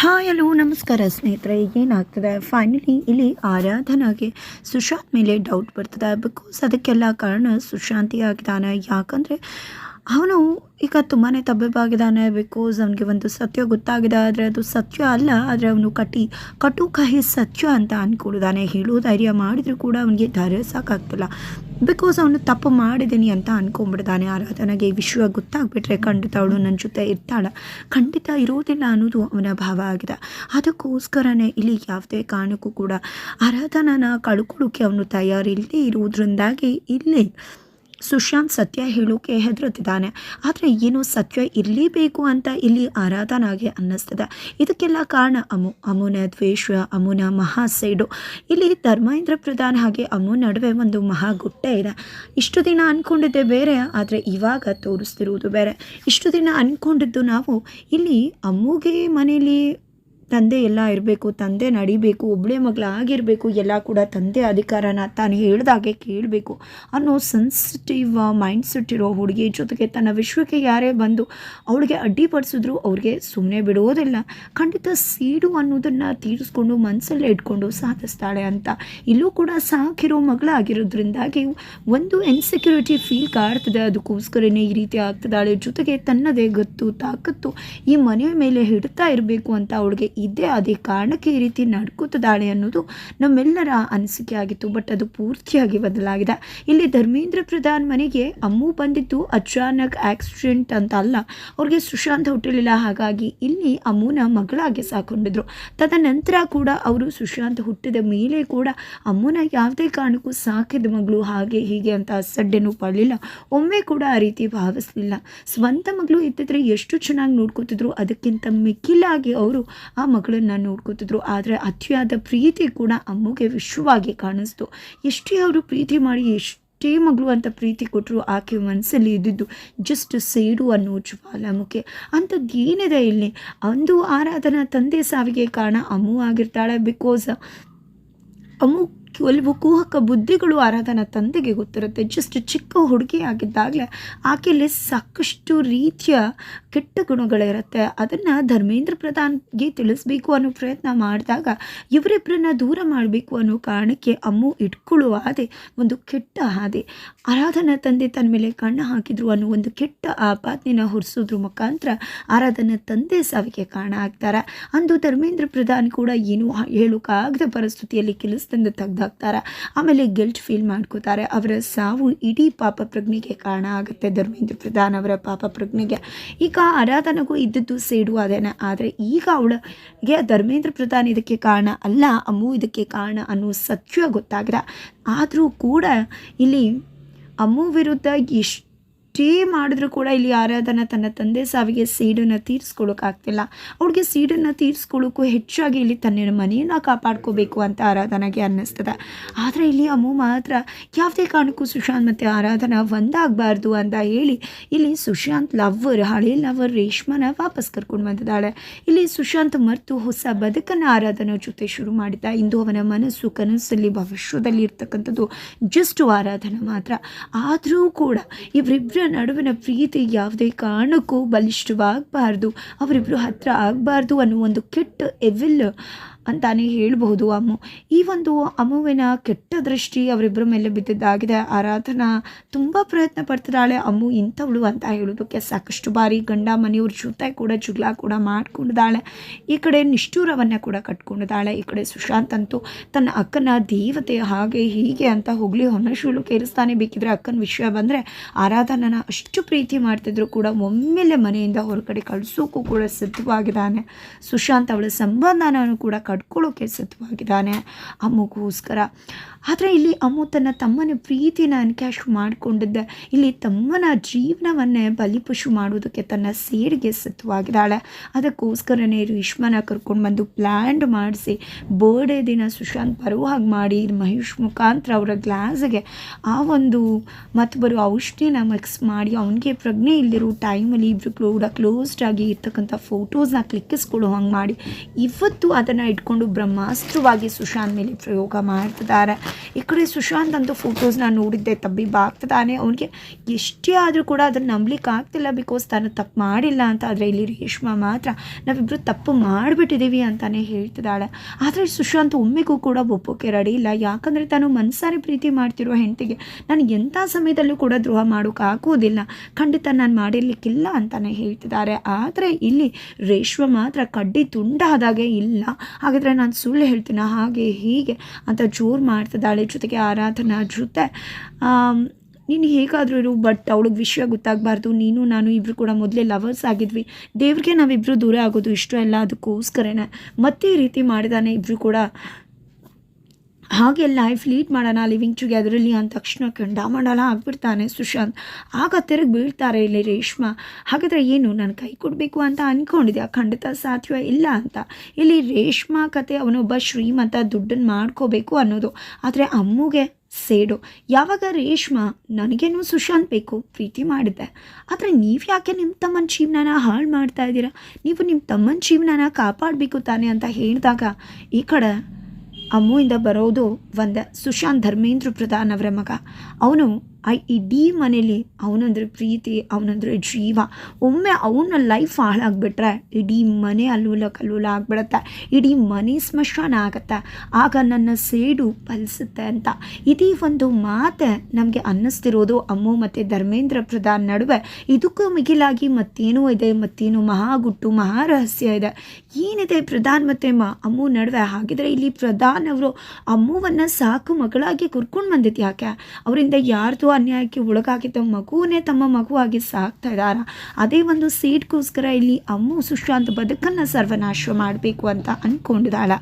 Hi, hello, ನಮಸ್ಕಾರ ಸ್ನೇಹಿತರೆ, ಏನಾಗ್ತದೆ? ಫೈನಲಿ ಇಲ್ಲಿ ಆರಾಧನಾಗೆ ಸುಶಾಂತ್ ಮೇಲೆ ಡೌಟ್ ಬರ್ತದೆ. ಬಿಕಾಸ್ ಅದಕ್ಕೆಲ್ಲ ಕಾರಣ ಸುಶಾಂತಿ ಆಗಿದ್ದಾನೆ. ಯಾಕಂದರೆ ಅವನು ಈಗ ತುಂಬಾ ತಬ್ಬಿಬ್ಬಾಗಿದ್ದಾನೆ. ಬಿಕಾಸ್ ಅವನಿಗೆ ಒಂದು ಸತ್ಯ ಗೊತ್ತಾಗಿದೆ. ಆದರೆ ಅದು ಸತ್ಯ ಅಲ್ಲ. ಆದರೆ ಅವನು ಕಟಿ ಕಟು ಕಹಿ ಸತ್ಯ ಅಂತ ಅಂದ್ಕೊಂಡಿದ್ದಾನೆ ಹೇಳೋ ಧೈರ್ಯ ಮಾಡಿದರೂ ಕೂಡ ಅವನಿಗೆ ಧೈರ್ಯ ಸಾಕಾಗ್ತಿಲ್ಲ. ಬಿಕಾಸ್ ಅವನು ತಪ್ಪು ಮಾಡಿದ್ದೀನಿ ಅಂತ ಅಂದ್ಕೊಂಡ್ಬಿಡ್ತಾನೆ ಆರಾಧನೆಗೆ ಈ ವಿಷಯ ಗೊತ್ತಾಗ್ಬಿಟ್ರೆ ಖಂಡಿತ ಅವಳು ನನ್ನ ಜೊತೆ ಇರ್ತಾಳೆ. ಖಂಡಿತ ಇರೋದಿಲ್ಲ ಅನ್ನೋದು ಅವನ ಭಾವ ಆಗಿದೆ. ಅದಕ್ಕೋಸ್ಕರನೇ ಇಲ್ಲಿ ಯಾವುದೇ ಕಾರಣಕ್ಕೂ ಕೂಡ ಆರಾಧನನ ಕಳ್ಕೊಳ್ಳೋಕೆ ಅವನು ತಯಾರಿಲ್ಲದೆ ಇರೋದ್ರಿಂದಾಗಿ ಇಲ್ಲಿ ಸುಶಾಂತ್ ಸತ್ಯ ಹೇಳೋಕೆ ಹೆದರುತ್ತಿದ್ದಾನೆ. ಆದರೆ ಏನು ಸತ್ಯ ಇರಲೇಬೇಕು ಅಂತ ಇಲ್ಲಿ ಆರಾಧನಾಗೆ ಅನ್ನಿಸ್ತದೆ. ಇದಕ್ಕೆಲ್ಲ ಕಾರಣ ಅಮು, ಅಮುನ ದ್ವೇಷ, ಅಮುನ ಮಹಾಸೈಡು ಇಲ್ಲಿ ಧರ್ಮೇಂದ್ರ ಪ್ರಧಾನ್ ಹಾಗೆ ಅಮು ನಡುವೆ ಒಂದು ಮಹಾ ಗುಟ್ಟೆ ಇದೆ. ಇಷ್ಟು ದಿನ ಅಂದ್ಕೊಂಡಿದ್ದೆ ಬೇರೆ, ಆದರೆ ಇವಾಗ ತೋರಿಸ್ತಿರುವುದು ಬೇರೆ. ಇಷ್ಟು ದಿನ ಅಂದ್ಕೊಂಡಿದ್ದು ನಾವು ಇಲ್ಲಿ ಅಮ್ಮುಗೆ ಮನೇಲಿ ತಂದೆ ಎಲ್ಲ ಇರಬೇಕು, ತಂದೆ ನಡಿಬೇಕು ಒಬ್ಬಳೇ ಮಗಳಾಗಿರಬೇಕು ಎಲ್ಲ ಕೂಡ ತಂದೆ ಅಧಿಕಾರನ ತಾನು ಹೇಳ್ದಾಗೆ ಕೇಳಬೇಕು ಅನ್ನೋ ಸೆನ್ಸಿಟಿವ್ ಮೈಂಡ್ ಸೆಟ್ ಇರೋ ಹುಡುಗಿ ಜೊತೆಗೆ ತನ್ನ ವಿಶ್ವಕ್ಕೆ ಯಾರೇ ಬಂದು ಅವಳಿಗೆ ಅಡ್ಡಿಪಡಿಸಿದ್ರು ಅವ್ರಿಗೆ ಸುಮ್ಮನೆ ಬಿಡೋದಿಲ್ಲ. ಖಂಡಿತ ಸೀಡು ಅನ್ನೋದನ್ನು ತೀರಿಸ್ಕೊಂಡು ಮನಸ್ಸಲ್ಲೇ ಇಟ್ಕೊಂಡು ಸಾಧಿಸ್ತಾಳೆ ಅಂತ ಇಲ್ಲೂ ಕೂಡ ಸಾಕಿರೋ ಮಗಳಾಗಿರೋದ್ರಿಂದಾಗಿ ಒಂದು ಇನ್ಸೆಕ್ಯೂರಿಟಿ ಫೀಲ್ ಕಾಡ್ತದೆ. ಅದಕ್ಕೋಸ್ಕರನೇ ಈ ರೀತಿ ಆಗ್ತದಾಳೆ ಜೊತೆಗೆ ತನ್ನದೇ ಗೊತ್ತು, ತಾಕತ್ತು ಈ ಮನೆಯ ಮೇಲೆ ಹಿಡ್ತಾ ಇರಬೇಕು ಅಂತ ಅವಳಿಗೆ ಇದೇ ಅದೇ ಕಾರಣಕ್ಕೆ ಈ ರೀತಿ ನಡ್ಕೋತದಾಳೆ ಅನ್ನೋದು ನಮ್ಮೆಲ್ಲರ ಅನಿಸಿಕೆ ಆಗಿತ್ತು ಬಟ್ ಅದು ಪೂರ್ತಿಯಾಗಿ ಬದಲಾಗಿದೆ. ಇಲ್ಲಿ ಧರ್ಮೇಂದ್ರ ಪ್ರಧಾನ್ ಮನೆಗೆ ಅಮ್ಮು ಬಂದಿದ್ದು ಅಚಾನಕ್ ಆಕ್ಸಿಡೆಂಟ್ ಅಂತ ಅಲ್ಲ, ಅವ್ರಿಗೆ ಸುಶಾಂತ್ ಹುಟ್ಟಿರಲಿಲ್ಲ ಹಾಗಾಗಿ ಇಲ್ಲಿ ಅಮ್ಮುನ ಮಗಳಾಗಿ ಸಾಕೊಂಡಿದ್ರು. ತದನಂತರ ಕೂಡ ಅವರು ಸುಶಾಂತ್ ಹುಟ್ಟಿದ ಮೇಲೆ ಕೂಡ ಅಮ್ಮನ ಯಾವುದೇ ಕಾರಣಕ್ಕೂ ಸಾಕಿದ ಮಗಳು ಹಾಗೆ ಹೀಗೆ ಅಂತ ಅಸಡ್ಡೆನೂ ಪಡಲಿಲ್ಲ. ಒಮ್ಮೆ ಕೂಡ ಆ ರೀತಿ ಭಾವಿಸಲಿಲ್ಲ. ಸ್ವಂತ ಮಗಳು ಇದ್ದಿದ್ರೆ ಎಷ್ಟು ಚೆನ್ನಾಗಿ ನೋಡ್ಕೋತಿದ್ರು, ಅದಕ್ಕಿಂತ ಮಿಕ್ಕಿಲಾಗಿ ಅವರು ಆ ಮಗಳನ್ನ ನೋಡ್ಕೋತಿದ್ರು. ಆದರೆ ಅತಿಯಾದ ಪ್ರೀತಿ ಕೂಡ ಅಮ್ಮಗೆ ವಿಶ್ವವಾಗಿ ಕಾಣಿಸ್ತು. ಎಷ್ಟೇ ಅವರು ಪ್ರೀತಿ ಮಾಡಿ ಎಷ್ಟೇ ಮಗಳು ಅಂತ ಪ್ರೀತಿ ಕೊಟ್ಟರು ಆಕೆ ಮನಸ್ಸಲ್ಲಿ ಇದ್ದಿದ್ದು ಜಸ್ಟ್ ಸೇಡು ಅನ್ನೋ ಜ್ವಾಲಾಮುಖಿ ಅಂಥದ್ದು ಏನಿದೆ ಇಲ್ಲಿ? ಅಂದು ಆರಾಧನಾ ತಂದೆ ಸಾವಿಗೆ ಕಾರಣ ಅಮ್ಮು ಆಗಿರ್ತಾಳೆ ಬಿಕಾಸ್ ಅಮ್ಮು ಕೆಲವು ಕುಹಕ ಬುದ್ಧಿಗಳು ಆರಾಧನ ತಂದೆಗೆ ಗೊತ್ತಿರುತ್ತೆ. ಜಸ್ಟ್ ಚಿಕ್ಕ ಹುಡುಗಿ ಆಗಿದ್ದಾಗಲೇ ಆಕೆಯಲ್ಲಿ ಸಾಕಷ್ಟು ರೀತಿಯ ಕೆಟ್ಟ ಗುಣಗಳಿರುತ್ತೆ ಅದನ್ನು ಧರ್ಮೇಂದ್ರ ಪ್ರಧಾನ್ಗೆ ತಿಳಿಸ್ಬೇಕು ಅನ್ನೋ ಪ್ರಯತ್ನ ಮಾಡಿದಾಗ ಇವರಿಬ್ಬರನ್ನ ದೂರ ಮಾಡಬೇಕು ಅನ್ನೋ ಕಾರಣಕ್ಕೆ ಅಮ್ಮು ಇಟ್ಕೊಳ್ಳುವ ಹಾದಿ ಒಂದು ಕೆಟ್ಟ ಹಾದಿ ಆರಾಧನ ತಂದೆ ತನ್ನ ಮೇಲೆ ಕಣ್ಣು ಹಾಕಿದ್ರು ಅನ್ನೋ ಒಂದು ಕೆಟ್ಟ ಆಪಾತ್ನ ಹೊರಿಸೋದ್ರ ಮುಖಾಂತರ ಆರಾಧನ ತಂದೆ ಸಾವಿಗೆ ಕಾರಣ ಆಗ್ತಾರೆ. ಅಂದು ಧರ್ಮೇಂದ್ರ ಪ್ರಧಾನ್ ಕೂಡ ಏನು ಹೇಳೋಕ್ಕಾಗದ ಪರಿಸ್ಥಿತಿಯಲ್ಲಿ ಕೆಲಸದಿಂದ ತೆಗ್ದಾಕ್ತಾರೆ ಆಮೇಲೆ ಗಿಲ್ಟ್ ಫೀಲ್ ಮಾಡ್ಕೋತಾರೆ. ಅವರ ಸಾವು ಇಡೀ ಪಾಪ ಪ್ರಜ್ಞೆಗೆ ಕಾರಣ ಆಗುತ್ತೆ. ಧರ್ಮೇಂದ್ರ ಪ್ರಧಾನ್ ಅವರ ಪಾಪ ಪ್ರಜ್ಞೆಗೆ. ಈಗ ಆರಾಧನೆಗೂ ಇದ್ದದ್ದು ಸೇಡು ಅದೇನೆ. ಆದರೆ ಈಗ ಅವಳಿಗೆ ಧರ್ಮೇಂದ್ರ ಪ್ರಧಾನ್ ಇದಕ್ಕೆ ಕಾರಣ ಅಲ್ಲ, ಅಮ್ಮು ಇದಕ್ಕೆ ಕಾರಣ ಅನ್ನೋ ಸತ್ಯ ಗೊತ್ತಾಗಿದೆ. ಆದರೂ ಕೂಡ ಇಲ್ಲಿ ಅಮ್ಮು ವಿರುದ್ಧ ಎಷ್ಟು ಎಷ್ಟೇ ಮಾಡಿದ್ರೂ ಕೂಡ ಇಲ್ಲಿ ಆರಾಧನ ತನ್ನ ತಂದೆ ಸಾವಿಗೆ ಸೀಡನ್ನು ತೀರಿಸ್ಕೊಳ್ಳೋಕ್ಕಾಗ್ತಿಲ್ಲ ಅವ್ಳಿಗೆ ಸೀಡನ್ನು ತೀರಿಸ್ಕೊಳ್ಳೋಕ್ಕೂ ಹೆಚ್ಚಾಗಿ ಇಲ್ಲಿ ತನ್ನ ಮನೆಯನ್ನು ಕಾಪಾಡ್ಕೋಬೇಕು ಅಂತ ಆರಾಧನೆಗೆ ಅನ್ನಿಸ್ತದೆ. ಆದರೆ ಇಲ್ಲಿ ಅಮ್ಮು ಮಾತ್ರ ಯಾವುದೇ ಕಾರಣಕ್ಕೂ ಸುಶಾಂತ್ ಮತ್ತು ಆರಾಧನ ಒಂದಾಗಬಾರ್ದು ಅಂತ ಹೇಳಿ ಇಲ್ಲಿ ಸುಶಾಂತ್ ಲವ್ವರ್ ಹಳೆ ಲವ್ವರ್ ರೇಷ್ಮನ ವಾಪಸ್ ಕರ್ಕೊಂಡು ಬಂದಿದ್ದಾಳೆ. ಇಲ್ಲಿ ಸುಶಾಂತ್ ಮರೆತು ಹೊಸ ಬದುಕನ್ನು ಆರಾಧನಾ ಜೊತೆ ಶುರು ಮಾಡಿದ್ದ. ಇಂದು ಅವನ ಮನಸ್ಸು, ಕನಸಲ್ಲಿ, ಭವಿಷ್ಯದಲ್ಲಿ ಇರ್ತಕ್ಕಂಥದ್ದು ಜಸ್ಟ್ ಆರಾಧನೆ ಮಾತ್ರ. ಆದರೂ ಕೂಡ ಇವರಿಬ್ಬರ ನಡುವಿನ ಪ್ರೀತಿ ಯಾವುದೇ ಕಾರಣಕ್ಕೂ ಬಲಿಷ್ಠವಾಗಬಾರ್ದು. ಅವರಿಬ್ಬರು ಹತ್ತಿರ ಆಗಬಾರ್ದು ಅನ್ನೋ ಒಂದು ಕೆಟ್ಟ ಎವಿಲ್ ಅಂತಾನೆ ಹೇಳಬಹುದು ಅಮ್ಮು. ಈ ಒಂದು ಅಮ್ಮುವಿನ ಕೆಟ್ಟ ದೃಷ್ಟಿ ಅವರಿಬ್ಬರ ಮೇಲೆ ಬಿದ್ದಿದ್ದಾಗಿದೆ. ಆರಾಧನಾ ತುಂಬ ಪ್ರಯತ್ನ ಪಡ್ತಿದ್ದಾಳೆ. ಅಮ್ಮು ಇಂಥವಳು ಅಂತ ಹೇಳೋದಕ್ಕೆ ಸಾಕಷ್ಟು ಬಾರಿ ಗಂಡ ಮನೆಯವ್ರ ಜೊತೆ ಕೂಡ ಜುಗ್ಲ ಕೂಡ ಮಾಡ್ಕೊಂಡಿದ್ದಾಳೆ. ಈ ಕಡೆ ನಿಷ್ಠೂರವನ್ನು ಕೂಡ ಕಟ್ಕೊಂಡಿದ್ದಾಳೆ. ಈ ಕಡೆ ಸುಶಾಂತ್ ಅಂತೂ ತನ್ನ ಅಕ್ಕನ ದೇವತೆ ಹಾಗೆ ಹೀಗೆ ಅಂತ ಹೋಗಲಿ ಹೊನ್ನಶೂಲು ಕೇರಿಸ್ತಾನೆ. ಬೇಕಿದ್ರೆ ಅಕ್ಕನ ವಿಷಯ ಬಂದರೆ ಆರಾಧನನ ಅಷ್ಟು ಪ್ರೀತಿ ಮಾಡ್ತಿದ್ರು ಕೂಡ ಒಮ್ಮೆಲೆ ಮನೆಯಿಂದ ಹೊರಗಡೆ ಕಳಿಸೋಕ್ಕೂ ಕೂಡ ಸಿದ್ಧವಾಗಿದ್ದಾನೆ. ಸುಶಾಂತ್ ಅವಳ ಸಂಬಂಧನೂ ಕೂಡ ಕಟ್ಕೊಳ್ಳೋಕೆ ಸಿದ್ಧವಾಗಿದ್ದಾನೆ ಅಮ್ಮಗೋಸ್ಕರ. ಆದರೆ ಇಲ್ಲಿ ಅಮ್ಮು ತನ್ನ ತಮ್ಮನ ಪ್ರೀತಿನ ಅನ್ಕ್ಯಾಶ್ ಮಾಡಿಕೊಂಡಿದ್ದೆ, ಇಲ್ಲಿ ತಮ್ಮನ ಜೀವನವನ್ನೇ ಬಲಿಪಶು ಮಾಡೋದಕ್ಕೆ ತನ್ನ ಸೇಡಿಗೆ ಸಿದ್ಧವಾಗಿದ್ದಾಳೆ. ಅದಕ್ಕೋಸ್ಕರನೇ ರೇಷ್ಮನ ಕರ್ಕೊಂಡು ಬಂದು ಪ್ಲ್ಯಾಂಡ್ ಮಾಡಿಸಿ ಬರ್ಡೇ ದಿನ ಸುಶಾಂತ್ ಬರೋ ಹಾಗೆ ಮಾಡಿ, ಮಹೇಶ್ ಮುಖಾಂತರ ಅವರ ಗ್ಲಾಸ್ಗೆ ಆ ಒಂದು ಮತ್ತೊಬ್ಬರು ಔಷಧಿನ ಮಿಕ್ಸ್ ಮಾಡಿ, ಅವನಿಗೆ ಪ್ರಜ್ಞೆ ಇಲ್ಲಿರೋ ಟೈಮಲ್ಲಿ ಇಬ್ಬರು ಕೂಡ ಕ್ಲೋಸ್ಡ್ ಆಗಿ ಇರ್ತಕ್ಕಂಥ ಫೋಟೋಸ್ನ ಕ್ಲಿಕ್ಕಿಸ್ಕೊಳ್ಳೋ ಹಂಗೆ ಮಾಡಿ. ಇವತ್ತು ಅದನ್ನು ಇಟ್ಕೊಂಡು ಇಟ್ಕೊಂಡು ಬ್ರಹ್ಮಾಸ್ತ್ರವಾಗಿ ಸುಶಾಂತ್ ಮೇಲೆ ಪ್ರಯೋಗ ಮಾಡ್ತಿದ್ದಾರೆ. ಈ ಕಡೆ ಸುಶಾಂತ್ ಅಂತೂ ಫೋಟೋಸ್ನ ನೋಡಿದ್ದೆ ತಬ್ಬಿಬ್ಬಾಗ್ತಿದ್ದಾನೆ ಅವನಿಗೆ ಎಷ್ಟೇ ಆದರೂ ಕೂಡ ಅದನ್ನು ನಂಬಲಿಕ್ಕೆ ಆಗ್ತಿಲ್ಲ ಬಿಕಾಸ್ ತಾನು ತಪ್ಪು ಮಾಡಿಲ್ಲ ಅಂತ. ಆದರೆ ಇಲ್ಲಿ ರೇಷ್ಮಾ ಮಾತ್ರ ನಾವಿಬ್ಬರು ತಪ್ಪು ಮಾಡಿಬಿಟ್ಟಿದ್ದೀವಿ ಅಂತಲೇ ಹೇಳ್ತಿದ್ದಾಳೆ. ಆದರೆ ಸುಶಾಂತ್ ಒಮ್ಮೆಗೂ ಕೂಡ ಒಪ್ಪೋಕೆ ರೆಡಿ ಇಲ್ಲ. ಯಾಕಂದರೆ ತಾನು ಮನಸಾರೆ ಪ್ರೀತಿ ಮಾಡ್ತಿರೋ ಹೆಂಡತಿಗೆ ನಾನು ಎಂಥ ಸಮಯದಲ್ಲೂ ಕೂಡ ದ್ರೋಹ ಮಾಡೋಕ್ಕಾಗೋದಿಲ್ಲ ಖಂಡಿತ ನಾನು ಮಾಡಿರ್ಲಿಕ್ಕಿಲ್ಲ ಅಂತಲೇ ಹೇಳ್ತಿದ್ದಾರೆ. ಆದರೆ ಇಲ್ಲಿ ರೇಷ್ಮೆ ಮಾತ್ರ ಕಡ್ಡಿ ತುಂಡಾದಾಗೆ ಇಲ್ಲ. ಹಾಗಾದರೆ ನಾನು ಸುಳ್ಳು ಹೇಳ್ತೀನಿ? ಹಾಗೆ, ಹೀಗೆ ಅಂತ ಜೋರು ಮಾಡ್ತಿದ್ದಾಳೆ ಜೊತೆಗೆ ಆರಾಧನಾ ಜೊತೆ. ನೀನು ಹೇಗಾದರೂ ಇರು ಬಟ್ ಅವಳಿಗೆ ವಿಷಯ ಗೊತ್ತಾಗಬಾರ್ದು. ನೀನು, ನಾನು ಇಬ್ಬರು ಕೂಡ ಮೊದಲೇ ಲವರ್ಸ್ ಆಗಿದ್ವಿ. ದೇವ್ರಿಗೆ ನಾವಿಬ್ಬರು ದೂರ ಆಗೋದು ಇಷ್ಟ ಎಲ್ಲ ಅದಕ್ಕೋಸ್ಕರನೇ. ಮತ್ತೆ ರೀತಿ ಮಾಡಿದಾನೆ ಇಬ್ಬರು ಕೂಡ. ಹಾಗೆ ಲೈಫ್ ಲೀಡ್ ಮಾಡೋಣ ಲಿವಿಂಗ್ ಟುಗೆದರಲ್ಲಿ ಅಂದ ತಕ್ಷಣ ಕೆಂಡಾಮಂಡಲ ಆಗ್ಬಿಡ್ತಾನೆ ಸುಶಾಂತ್. ಆಗ ತಿರುಗಿ ಬೀಳ್ತಾರೆ ಇಲ್ಲಿ ರೇಷ್ಮಾ. ಹಾಗಾದರೆ ಏನು, ನಾನು ಕೈ ಕೊಡಬೇಕು ಅಂತ ಆ ಖಂಡಿತ ಸಾಧ್ಯ ಇಲ್ಲ ಅಂತ. ಇಲ್ಲಿ ರೇಷ್ಮಾ ಕತೆ ಅವನೊಬ್ಬ ಶ್ರೀಮಂತ ದುಡ್ಡನ್ನು ಮಾಡ್ಕೋಬೇಕು ಅನ್ನೋದು. ಆದರೆ ಅಮ್ಮುಗೆ ಸೇಡು. ಯಾವಾಗ ರೇಷ್ಮಾ, ನನಗೇನು ಸುಶಾಂತ್ ಬೇಕು? ಪ್ರೀತಿ ಮಾಡಿದ್ದೆ. ಆದರೆ ನೀವು ಯಾಕೆ ನಿಮ್ಮ ತಮ್ಮನ ಜೀವನನ ಹಾಳು ಮಾಡ್ತಾ ಇದ್ದೀರಾ? ನೀವು ನಿಮ್ಮ ತಮ್ಮನ ಜೀವನನ ಕಾಪಾಡಬೇಕು ತಾನೆ ಅಂತ ಹೇಳಿದಾಗ, ಈ ಕಡೆ ಅಮ್ಮುವಿಂದ ಬರೋದು ಒಂದು ಸುಶಾಂತ್ ಧರ್ಮೇಂದ್ರ ಪ್ರಧಾನ್ ಅವರ ಮಗ. ಅವನು ಆ ಇಡೀ ಮನೇಲಿ ಅವನಂದ್ರೆ ಪ್ರೀತಿ, ಅವನಂದ್ರೆ ಜೀವ. ಒಮ್ಮೆ ಅವನ ಲೈಫ್ ಹಾಳಾಗ್ಬಿಟ್ರೆ ಇಡೀ ಮನೆ ಅಲ್ಲೂಲ ಕಲ್ಲೂಲ ಆಗ್ಬಿಡತ್ತೆ. ಇಡೀ ಮನೆ ಸ್ಮಶಾನ ಆಗತ್ತೆ. ಆಗ ನನ್ನ ಸೇಡು ಫಲಿಸುತ್ತೆ ಅಂತ. ಇದೀ ಒಂದು ಮಾತೆ ನಮಗೆ ಅನ್ನಿಸ್ತಿರೋದು ಅಮ್ಮು ಮತ್ತು ಧರ್ಮೇಂದ್ರ ಪ್ರಧಾನ್ ನಡುವೆ. ಇದಕ್ಕೂ ಮಿಗಿಲಾಗಿ ಮತ್ತೇನೋ ಇದೆ, ಮತ್ತೇನೋ ಮಹಾಗುಟ್ಟು, ಮಹಾರಹಸ್ಯ ಇದೆ. ಏನಿದೆ ಪ್ರಧಾನ್ ಮತ್ತು ಮ ಅಮ್ಮು ನಡುವೆ ಹಾಗಿದ್ರೆ ಇಲ್ಲಿ ಪ್ರಧಾನ್ ಅವರು ಅಮ್ಮುವನ್ನು ಸಾಕು ಮಗಳಾಗಿ ಕರ್ಕೊಂಡು ಬಂದಿದ್ದು ಯಾಕೆ ಅವರಿಂದ ಯಾರ್ದು ಅನ್ಯಾಯಕ್ಕೆ ಒಳಗಾಗಿದ್ದ ಮಗುವನ್ನೇ ತಮ್ಮ ಮಗುವಾಗಿ ಸಾಕ್ತಾ ಇದ್ದಾರ? ಅದೇ ಒಂದು ಸೀಟ್ಗೋಸ್ಕರ ಇಲ್ಲಿ ಅಮ್ಮು ಸುಶಾಂತ್ ಬದುಕನ್ನು ಸರ್ವನಾಶ ಮಾಡಬೇಕು ಅಂತ ಅಂದ್ಕೊಂಡಿದ್ದಾಳ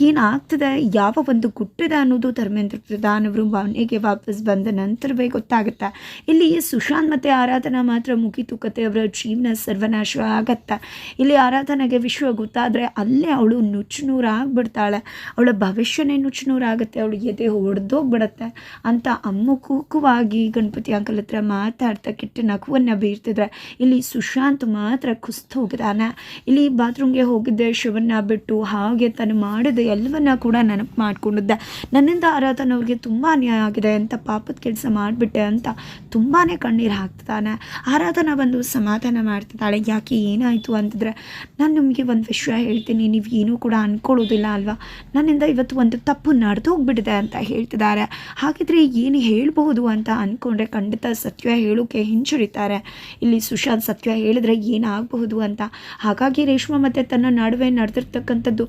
ಏನಾಗ್ತದೆ? ಯಾವ ಒಂದು ಗುಟ್ಟದ ಅನ್ನೋದು ಧರ್ಮೇಂದ್ರ ಪ್ರಧಾನವರು ಮನೆಗೆ ವಾಪಸ್ ಬಂದ ನಂತರವೇ ಗೊತ್ತಾಗುತ್ತೆ. ಇಲ್ಲಿ ಸುಶಾಂತ್ ಮತ್ತು ಆರಾಧನಾ ಮಾತ್ರ ಮುಗಿತು. ಕತೆ ಅವರ ಜೀವನ ಸರ್ವನಾಶ ಆಗತ್ತೆ. ಇಲ್ಲಿ ಆರಾಧನೆಗೆ ವಿಶ್ವ ಗೊತ್ತಾದರೆ ಅಲ್ಲೇ ಅವಳು ನುಚ್ಚುನೂರಾಗ್ಬಿಡ್ತಾಳೆ. ಅವಳ ಭವಿಷ್ಯನೇ ನುಚ್ಚುನೂರಾಗುತ್ತೆ. ಅವಳು ಎದೆ ಹೊಡೆದೋಗ್ಬಿಡತ್ತೆ ಅಂತ ಅಮ್ಮ ಕೂಕುವಾಗಿ ಗಣಪತಿ ಅಂಕಲ್ ಹತ್ರ ಮಾತಾಡ್ತಾ ಕೆಟ್ಟ ನಗುವನ್ನು ಬೀರ್ತಿದ್ರೆ ಇಲ್ಲಿ ಸುಶಾಂತ್ ಮಾತ್ರ ಕುಸ್ತು ಹೋಗಿದ್ದಾನೆ ಇಲ್ಲಿ ಬಾತ್ರೂಮ್ಗೆ ಹೋಗಿದ್ದೆ, ಶಿವನ್ನ ಬಿಟ್ಟು ಹಾಗೆ ತಾನು ಮಾಡಿದ ಎಲ್ಲವನ್ನ ಕೂಡ ನೆನಪು ಮಾಡ್ಕೊಂಡಿದ್ದೆ. ನನ್ನಿಂದ ಆರಾಧನ ಅವ್ರಿಗೆ ತುಂಬ ಅನ್ಯಾಯ ಆಗಿದೆ ಅಂತ ಪಾಪದ ಕೆಲಸ ಮಾಡಿಬಿಟ್ಟೆ ಅಂತ ತುಂಬಾ ಕಣ್ಣೀರು ಹಾಕ್ತಿದ್ದಾನೆ ಆರಾಧನ ಬಂದು ಸಮಾಧಾನ ಮಾಡ್ತಿದ್ದಾಳೆ. ಯಾಕೆ ಏನಾಯಿತು ಅಂತಂದರೆ, ನಾನು ನಿಮಗೆ ಒಂದು ವಿಷಯ ಹೇಳ್ತೀನಿ, ನೀವು ಏನೂ ಕೂಡ ಅಂದ್ಕೊಳ್ಳೋದಿಲ್ಲ ಅಲ್ವಾ? ನನ್ನಿಂದ ಇವತ್ತು ಒಂದು ತಪ್ಪು ನಡೆದು ಹೋಗ್ಬಿಟ್ಟಿದೆ ಅಂತ ಹೇಳ್ತಿದ್ದಾರೆ. ಹಾಗಿದ್ರೆ ಏನು ಹೇಳ್ಬಹುದು ಅಂತ ಅಂದ್ಕೊಂಡ್ರೆ ಖಂಡಿತ ಸತ್ಯ ಹೇಳೋಕೆ ಹಿಂಜರಿತಾರೆ. ಇಲ್ಲಿ ಸುಶಾಂತ್ ಸತ್ಯ ಹೇಳಿದ್ರೆ ಏನಾಗಬಹುದು ಅಂತ. ಹಾಗಾಗಿ ರೇಷ್ಮಾ ಮತ್ತು ತನ್ನ ನಡುವೆ ನಡೆದಿರ್ತಕ್ಕಂಥದ್ದು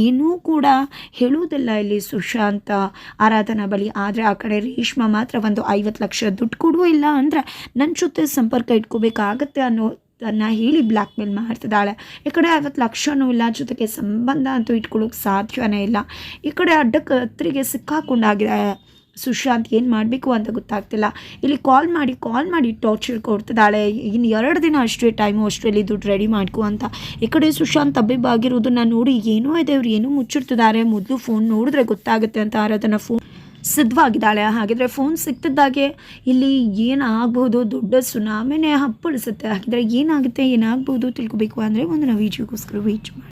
ಏನೂ ಕೂಡ ಹೇಳುವುದಿಲ್ಲ ಇಲ್ಲಿ ಸುಶಾಂತ ಆರಾಧನಾ ಬಳಿ. ಆದರೆ ಆ ಕಡೆ ರೇಷ್ಮಾ ಮಾತ್ರ ಒಂದು ಐವತ್ತು ಲಕ್ಷ ದುಡ್ಡು ಕೊಡುವ ಇಲ್ಲ ಅಂದರೆ ನನ್ನ ಜೊತೆ ಸಂಪರ್ಕ ಇಟ್ಕೋಬೇಕಾಗತ್ತೆ ಅನ್ನೋ ತನ್ನ ಹೇಳಿ ಬ್ಲ್ಯಾಕ್ ಮೇಲ್ ಮಾಡ್ತಿದ್ದಾಳೆ ಈ ಕಡೆ ಐವತ್ತು ಲಕ್ಷನೂ ಇಲ್ಲ, ಜೊತೆಗೆ ಸಂಬಂಧ ಅಂತೂ ಇಟ್ಕೊಳ್ಳೋಕೆ ಸಾಧ್ಯವೇ ಇಲ್ಲ. ಈ ಕಡೆ ಅಡ್ಡಕ್ಕೆ ಹತ್ತಿರಿಗೆ ಸಿಕ್ಕಾಕೊಂಡಾಗಿದೆ. ಸುಶಾಂತ್ ಏನು ಮಾಡಬೇಕು ಅಂತ ಗೊತ್ತಾಗ್ತಿಲ್ಲ. ಇಲ್ಲಿ ಕಾಲ್ ಮಾಡಿ ಕಾಲ್ ಮಾಡಿ ಟಾರ್ಚರ್ ಕೊಡ್ತಿದ್ದಾಳೆ. ಇನ್ನು ಎರಡು ದಿನ ಅಷ್ಟೇ ಟೈಮು ಅಷ್ಟರಲ್ಲಿ ದುಡ್ಡು ರೆಡಿ ಮಾಡ್ಕೊ ಅಂತ. ಈ ಕಡೆ ಸುಶಾಂತ್ ತಬ್ಬಿಬ್ಬಾಗಿರೋದನ್ನ ನೋಡಿ ಏನೋ ಇದೆ ಇವ್ರು ಏನೂ ಮುಚ್ಚಿರ್ತಿದ್ದಾರೆ ಮೊದಲು ಫೋನ್ ನೋಡಿದ್ರೆ ಗೊತ್ತಾಗುತ್ತೆ ಅಂತ ಆರಾಧನ ಫೋನ್ ಸಿದ್ಧವಾಗಿದ್ದಾಳೆ. ಹಾಗಿದ್ರೆ ಫೋನ್ ಸಿಕ್ತಿದ್ದಾಗೆ ಇಲ್ಲಿ ಏನಾಗ್ಬೋದು? ದೊಡ್ಡ ಸುನಾಮಿನೇ ಹಪ್ಪಳಿಸುತ್ತೆ. ಹಾಗಿದ್ರೆ ಏನಾಗುತ್ತೆ? ಏನಾಗ್ಬೋದು? ತಿಳ್ಕೊಬೇಕು ಅಂದರೆ ಒಂದು ನಾವು ವೀಡಿಯೋಗೋಸ್ಕರ ಮಾಡಿ